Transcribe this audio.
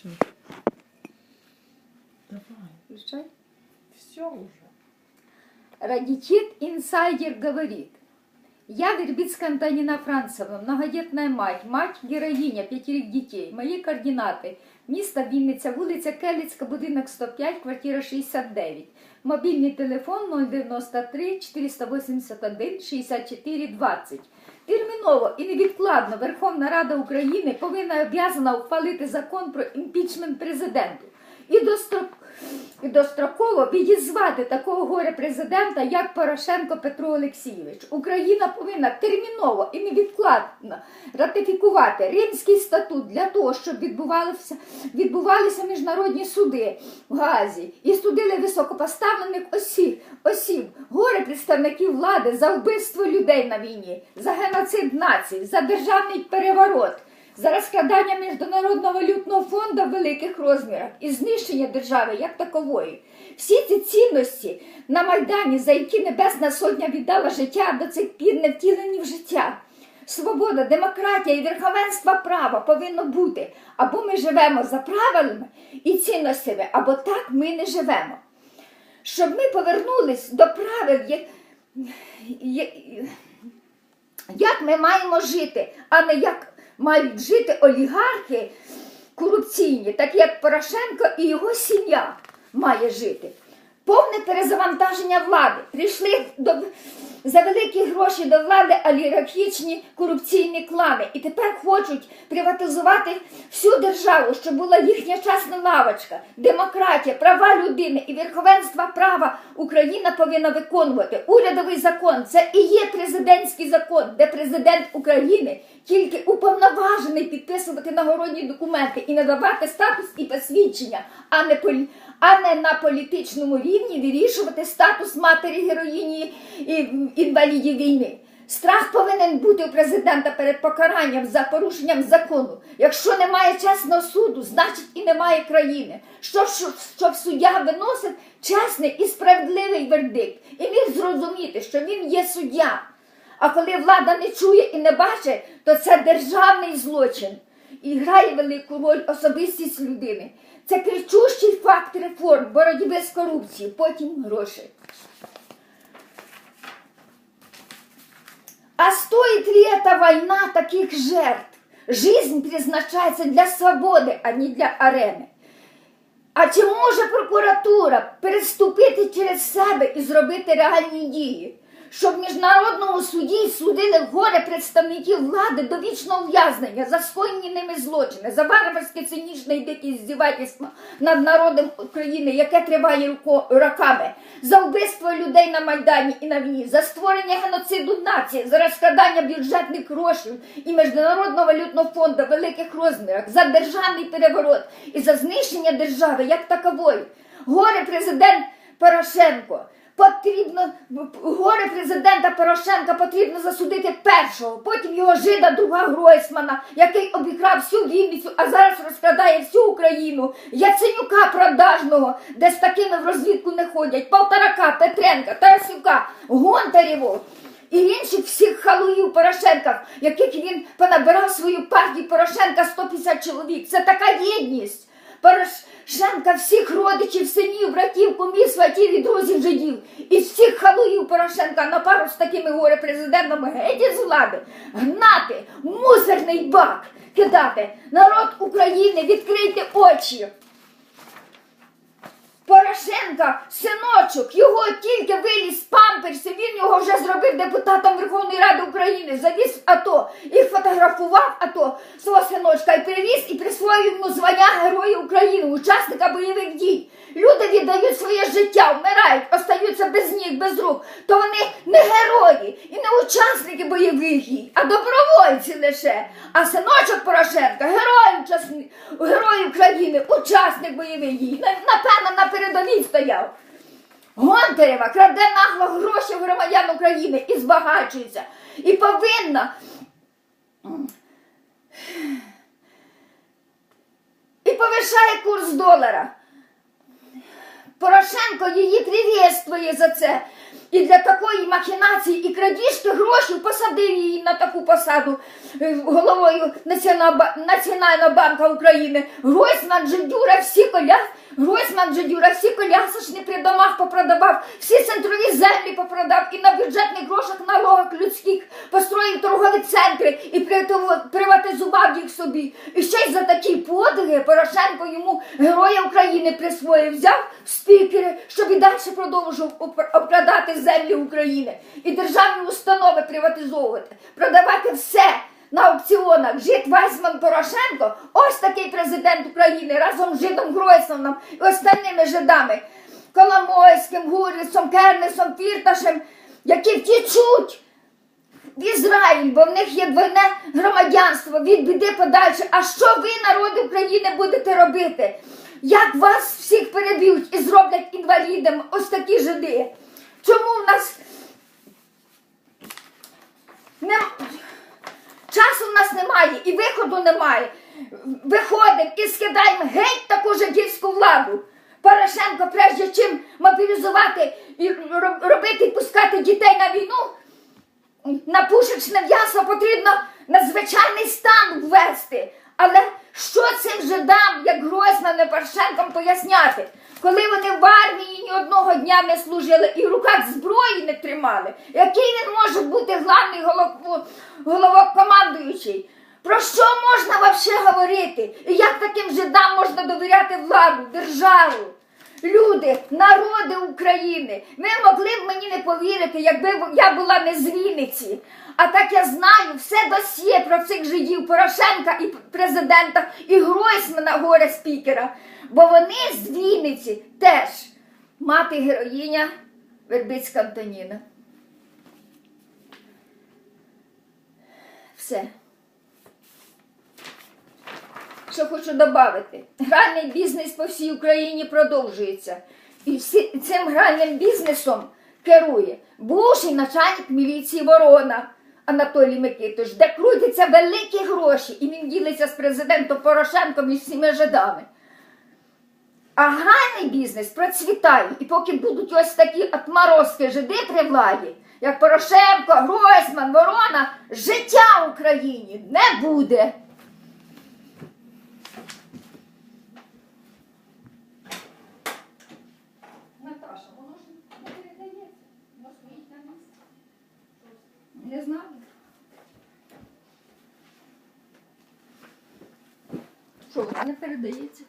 Все. Давай. Включай. Все уже. Радичит инсайдер говорит. Я Вербицкая Антонина Францевна, многодетная мать, мать-героиня пятерых детей. Мої координати. Місто Вінниця, вулиця Келіцька, будинок 105, квартира 69. Мобільний телефон 093 481 64 20. Терміново і невідкладно Верховна Рада України повинна об'язана ухвалити закон про імпічмент президенту і дострок і достроково відізвати такого горе президента, як Порошенко Петро Олексійович. Україна повинна терміново і невідкладно ратифікувати Римський статут для того, щоб відбувалися, відбувалися міжнародні суди в Газі і судили високопоставлених осіб, осіб, горе представників влади за вбивство людей на війні, за геноцид націй, за державний переворот за розкрадання Міжнародного валютного фонду в великих розмірах і знищення держави як такової. Всі ці цінності на Майдані, за які Небесна Сотня віддала життя, до цих пір не втілені в життя. Свобода, демократія і верховенство права повинно бути. Або ми живемо за правилами і цінностями, або так ми не живемо. Щоб ми повернулись до правил, як ми маємо жити, а не як мають жити олігархи корупційні, так як Порошенко і його сім'я має жити. Повне перезавантаження влади. Прийшли до, за великі гроші до влади олігархічні корупційні клани. І тепер хочуть приватизувати всю державу, щоб була їхня часна лавочка, демократія, права людини і верховенство права Україна повинна виконувати. Урядовий закон це і є президентський закон, де президент України тільки уповноважений підписувати нагородні документи і надавати статус і посвідчення, а не полі а не на політичному рівні вирішувати статус матері героїні і інвалідів війни. Страх повинен бути у президента перед покаранням за порушенням закону. Якщо немає чесного суду, значить і немає країни. Що, що, щоб суддя виносив чесний і справедливий вердикт, і міг зрозуміти, що він є суддя. А коли влада не чує і не бачить, то це державний злочин і грає велику роль особистість людини. Це кричущий факт реформ, боротьби з корупцією, потім гроші. А стоит ли эта война таких жертв? Жизнь призначается для свободи, а не для арени. А чи може прокуратура переступити через себе і зробити реальні дії? Щоб міжнародному суді судили горе представників влади до вічного ув'язнення за скоєні ними злочини, за варварське цинічне і дике здівательство над народом України, яке триває роками, за вбивство людей на Майдані і на війні, за створення геноциду нації, за розкрадання бюджетних грошей і Міжнародного валютного фонду в великих розмірах, за державний переворот і за знищення держави як такової. Горе президент Порошенко. Потрібно горе президента Порошенка потрібно засудити першого, потім його жида друга Гройсмана, який обікрав всю Вінницю, а зараз розкрадає всю Україну. Яценюка продажного, де з такими в розвідку не ходять. Полторака, Петренка, Тарасюка, Гонтарєву і інших всіх халуїв Порошенка, яких він понабирав свою партію Порошенка 150 чоловік. Це така єдність. Порошенка всіх родичів, синів, братів, кумів, сватів і друзів жидів. І всіх халуїв Порошенка на пару з такими горе президентами геть із влади, гнати, мусорний бак кидати. Народ України, відкрийте очі. Порошенка, синочок, його тільки виліз з памперсів, він його вже зробив депутатом Верховної Ради України, завіз АТО і фотографував АТО свого синочка і привіз і присвоїв йому звання Героя України, учасника бойових дій. Люди віддають своє життя, вмирають, остаються без ніг, без рук. То вони не герої і не учасники бойових дій, а добровольці лише. А синочок Порошенка, герой, герой України, учасник бойових дій. На- Напевно, на передовій стояв. Гонтарева краде нагло гроші громадян України і збагачується. І повинна. І повишає курс долара. Порошенко її привєствує за це. І для такої махінації і крадіжки грошей посадив її на таку посаду е, головою Національного банку України. Гройсман, Джедюра, всі коля. Гройсман, Джедюра, всі колясочні при домах попродавав, всі центрові землі попродав і на бюджетних грошах налогах людських построїв торгові центри і приватизував їх собі. І ще й за такі подвиги Порошенко йому Героя України присвоїв, взяв спікери, щоб і далі продовжував обкрадати землі України і державні установи приватизовувати, продавати все. На аукціонах жит Вайсман Порошенко, ось такий президент України разом з жидом Гройсманом і остальними жидами Коломойським, Гурвіцом, Кернесом, Фірташем, які втічуть в Ізраїль, бо в них є двойне громадянство від біди подальше. А що ви, народи України, будете робити? Як вас всіх переб'ють і зроблять інвалідами ось такі жиди? Чому в нас не... часу в нас немає і виходу немає? Виходимо і скидаємо геть таку жидівську владу. Порошенко, прежде чим мобілізувати і робити і пускати дітей на війну, на пушечне м'ясо потрібно надзвичайний стан ввести. Але що цим жидам, як Гройсман і Порошенком, поясняти? Коли вони в армії ні одного дня не служили і в руках зброї не тримали, який він може бути главний голов... головокомандуючий? Про що можна взагалі говорити? І як таким жидам можна довіряти владу, державу? Люди, народи України, ви могли б мені не повірити, якби я була не з Вінниці. А так я знаю все досьє про цих жидів Порошенка і президента, і Гройсмана горя спікера. Бо вони з Вінниці теж мати героїня Вербицька Антоніна. Все. Що хочу додати, гральний бізнес по всій Україні продовжується. І цим гральним бізнесом керує бувший начальник міліції Ворона Анатолій Микитович, де крутяться великі гроші, і він ділиться з президентом Порошенком і всіми жидами. А гральний бізнес процвітає, і поки будуть ось такі отморозки жиди при владі, як Порошенко, Гройсман, Ворона, життя в Україні не буде. Наташа, воно ж не передається. Не знаю. Що воно не передається?